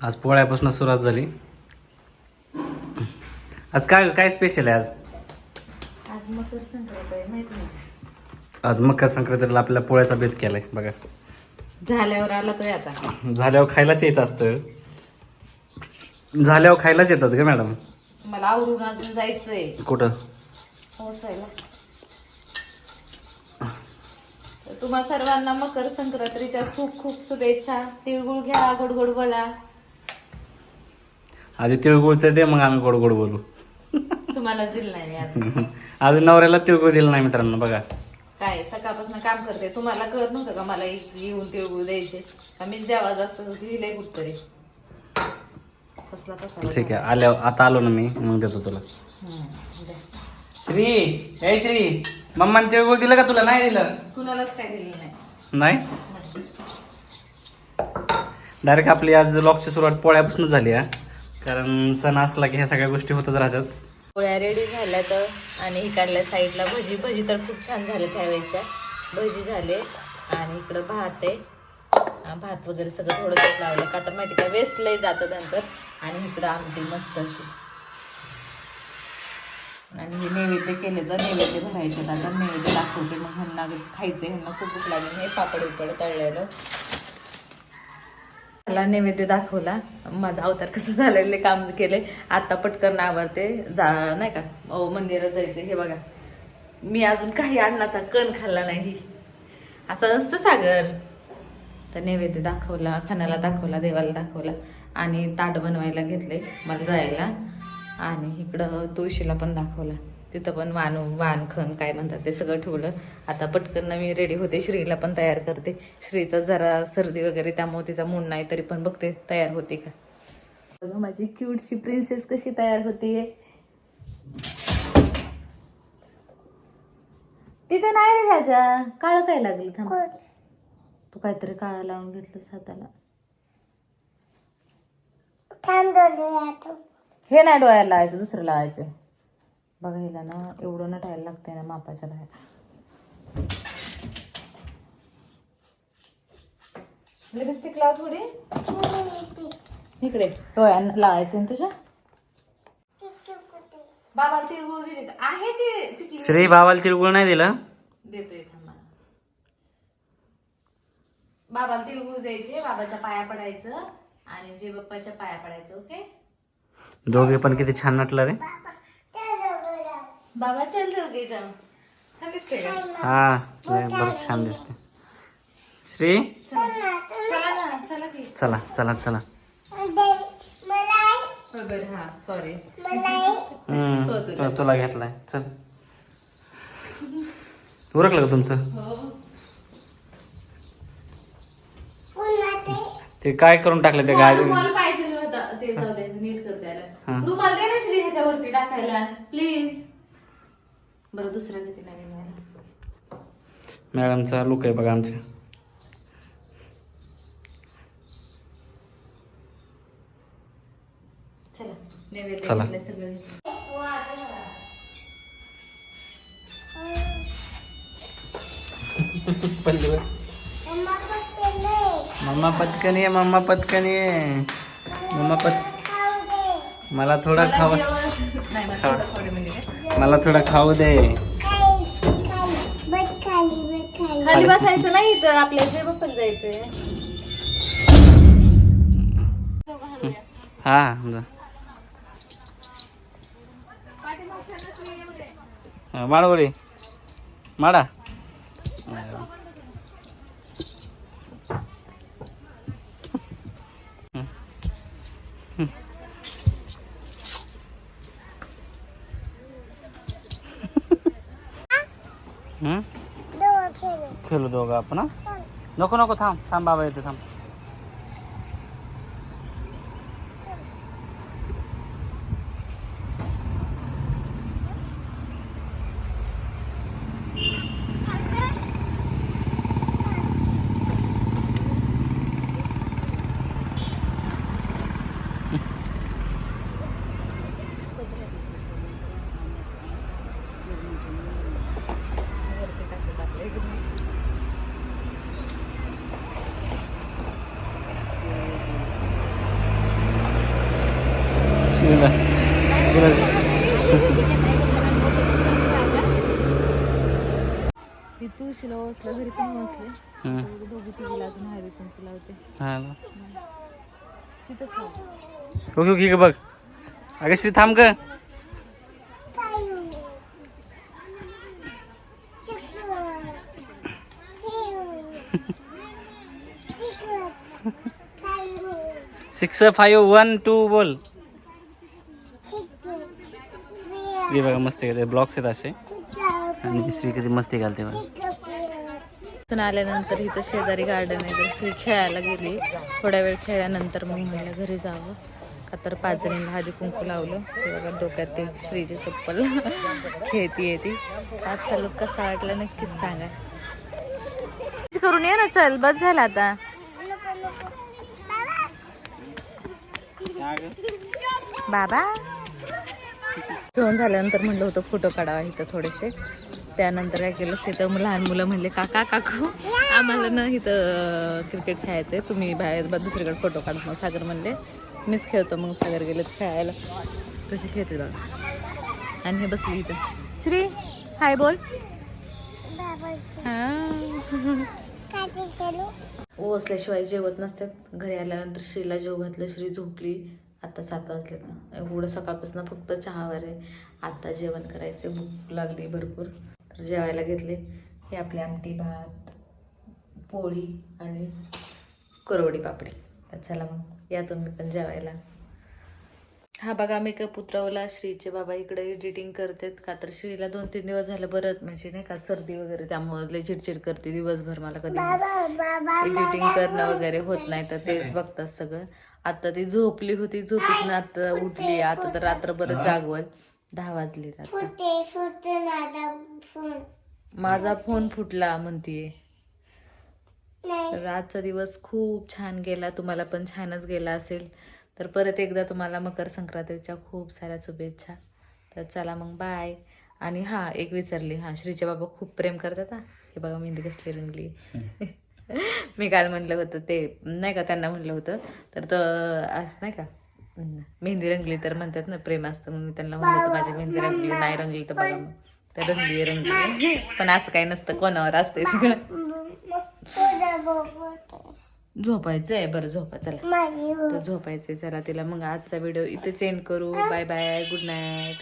आज पोळ्यापासून सुरुवात झाली. आज काय काय स्पेशल आहे आज? आज मकर संक्रांत आहे माहीत नाही. आज मकर संक्रांतीला आपल्याला पोळ्याचा बेत केलाय बघा. झाल्यावर आला तो आता. झाल्यावर खायलाच यायचं असतं झाल्यावर खायलाच येतात का मॅडम? मला आवरून अजून जायचंय. कुठं? पोहोचायला तर तुम्हा सर्वांना मकर संक्रांतीच्या खूप खूप शुभेच्छा. तिळगुळ घ्या गोड गोड बोला. आधी तिळगुळ तर दे मग आम्ही गोड गोड बोलू. तुम्हाला दिल नाही मी आज अजून नवऱ्याला तिळगुळ दिलं नाही मित्रांनो बघा. काय सकाळपासून काम करते. तुम्हाला कळत नव्हतं का मला येऊन तिळगुळ द्यायचे? का मीच द्यावा असं लिहिलंय कुठतरी. कसला ठीक आहे आल्या आता आलो ना मी मग देतो तुला. श्री ए श्री मम्माने तिळगुळ दिलं का तुला? नाही दिलं. कुणालाच काय दिलं नाही. नाही? डायरेक्ट आपली आज लॉकची सुरुवात पोळ्यापासून झाली आहे कारण सण असला की ह्या सगळ्या गोष्टी होतच राहतात. पोळ्या रेडी झाल्या तर आणि इकडल्या साईडला भजी. भजी तर खूप छान झाले त्यावेळेच्या. भजी झाले आणि इकडं भात आहे. भात वगैरे सगळं थोडं लावलं. का तर माहिती का वेस्ट लय जातं नंतर आणि इकडं आमटी मस्त अशी. आणि हे नैवेद्य केले तर नैवेद्य भरायचे आता नैवेद्य दाखवते. मग ह्यांना खायचे ह्यांना खूप खूप लागेल. हे पापड बिपड तळलेलं. मला नैवेद्य दाखवला. माझा अवतार कसं झालेले काम केले आता पटकन आवडते जा नाही का? ओ मंदिरात जायचं हे बघा. मी अजून काही अन्नाचा कण खाल्ला नाही. असं असतं सागर. तर नैवेद्य दाखवला खाण्याला दाखवला देवाला दाखवला. आणि ताट बनवायला घेतले मला जायला. आणि इकडं तुळशीला पण दाखवला. तिथं पण वाण वाण खण काय म्हणतात ते सगळं ठेवलं. आता पटकन मी रेडी होते. श्रीला पण तयार करते. श्रीचा जरा सर्दी वगैरे त्यामुळे तिचा मूड नाही तरी पण बघते. तयार होते का? बघा माझी क्यूटशी प्रिन्सेस कशी तयार होते. तिथे नाही रे राजा. काळ काय लागलं? थांब. तू काहीतरी काळा लावून घेतलं हाताला. हे नाही डोळ्याला लावायचं दुसरं लावायचं. बघा हिला ना एवढं नटायला लागतंय ना मापाच्या बाहेर. लिपस्टिक लाव थोडी. इकडे डोळ्यांना लावायचं ना तुझ्या. बाबा तिळगुळ दिले? आहे ते श्री भावाला तिळगुळ नाही दिला? देतोय बाबाला तिळगुळ द्यायचे बाबाच्या पाया पडायचं आणि जे बाप्पाच्या पाया पडायचं ओके? दोघे पण किती छान नटलं रे. बाबा चल दोघे जाऊ. छान दिसते का हा बरं छान दिसते श्री? चला. चला ना चला की. चला चला चला. वगैरे हा सॉरी हम्म, तु- तुला घेतलाय. चल. उरकलं का तुमचं? ते काय करून टाकलं गाडी? रुमाल पाहिजे होता. ते जाऊ दे नीट करते हा. आला रुमाल दे ना श्री ह्याच्यावरती टाकायला. प्लीज बरं दुसऱ्या किती नाही मिळाला. मॅडमचा लुक आहे बघा आमच्या. चला नैवेद्य चला. सगळं मम्मा पटकन ये मम्मा पटकन ये. मम्मा पट मला थोडा मला खावा. नाही मला थोडं खाऊ दे. खाली बसायचं नाही तर आपल्या जे पण जायचंय. हा माडवडी माडा हम्म? खेळू दोघं आपण नको नको थांब थांब बाबा येते थांब. मी तुळशीला वसलं घरी पण वसले हम्म. दोघी तिघीला अजून हळदी कुंकू लावते. हा ना. तिथंच लाव ओके ओके बघ. अगं श्री थांब ग. सिक्स फाईव्ह वन टू बोल. श्री बघा मस्ती ब्लॉक्स आहेत असे. आणि श्री कधी मस्ती घालते बघा. तिथून आल्यानंतर इथं शेजारी गार्डन आहे तर ती खेळायला गेली. थोड्या वेळ खेळल्यानंतर मग म्हणलं घरी जावं. का तर पाच जणींना हळदी कुंकू लावलं. ते बघा डोक्यात ते श्रीची चप्पल खेळती येते आजचा लुक कसा वाटला नक्कीच सांगा. करून ये ना चल बस झाला आता. बाबा. घेऊन झाल्यानंतर म्हणलं होतं फोटो काढावा इथं थोडेसे. त्यानंतर काय केलं तिथं लहान मुलं म्हणले काका काकू आम्हाला ना इथं क्रिकेट खेळायचं आहे तुम्ही बाहेर दुसरीकडे फोटो काढ. मग सागर म्हणले मीच खेळतो. मग सागर गेले खेळायला. कशी खेळते बघा. आणि हे बसली इथं. श्री हाय बोल. ओसल्याशिवाय जेवत नसतात. घरी आल्यानंतर श्रीला जेव घातलं श्री झोपली. आता सात वाजले ना. एवढं सकाळपासून फक्त चहावर आहे. आता जेवण करायचं भूक लागली भरपूर. जेवायला घेतले. हे आपले आमटी भात पोळी आणि कोरवडी पापडी. चला मग या तुम्ही पण जेवायला. हा बघा मेकअप उतरवला श्रीचे बाबा इकडे एडिटिंग करतात. का तर श्रीला दोन तीन दिवस झालं बरं म्हणजे नाही का सर्दी वगैरे त्यामुळे लय चिडचिड करते दिवसभर मला कधी. एडिटिंग करणं वगैरे होत नाही तर तेच बघतात सगळं. आता ती झोपली होती झोपीतून आता उठली. आता तर रात्रभर जागवत दहा वाजले आता. माझा फोन फुटला म्हणतीये तर आजचा दिवस खूप छान गेला तुम्हाला पण छानच गेला असेल. तर परत एकदा तुम्हाला मकर संक्रांतीच्या खूप साऱ्या शुभेच्छा. तर चला मग बाय आणि हा एक विचारली हा श्रीचे बाबा खूप प्रेम करतात हा. हे बघा मेहंदी कसली रंगली. मी काल म्हणलं होतं ते नाही का त्यांना म्हणलं होतं. तर तर असं नाही का मेहंदी रंगली तर म्हणतात ना प्रेम असतं मग मी त्यांना म्हणलं होतं माझी मेहंदी रंगली नाही रंगली तर बघा मग. रंगली रंगली पण असं काही नसतं कोणावर असतंय सगळं. झोपायचं आहे बरं झोपा चला. तर झोपायचंय चला तिला मग आजचा व्हिडिओ इथे सेंड करू. Bye bye good night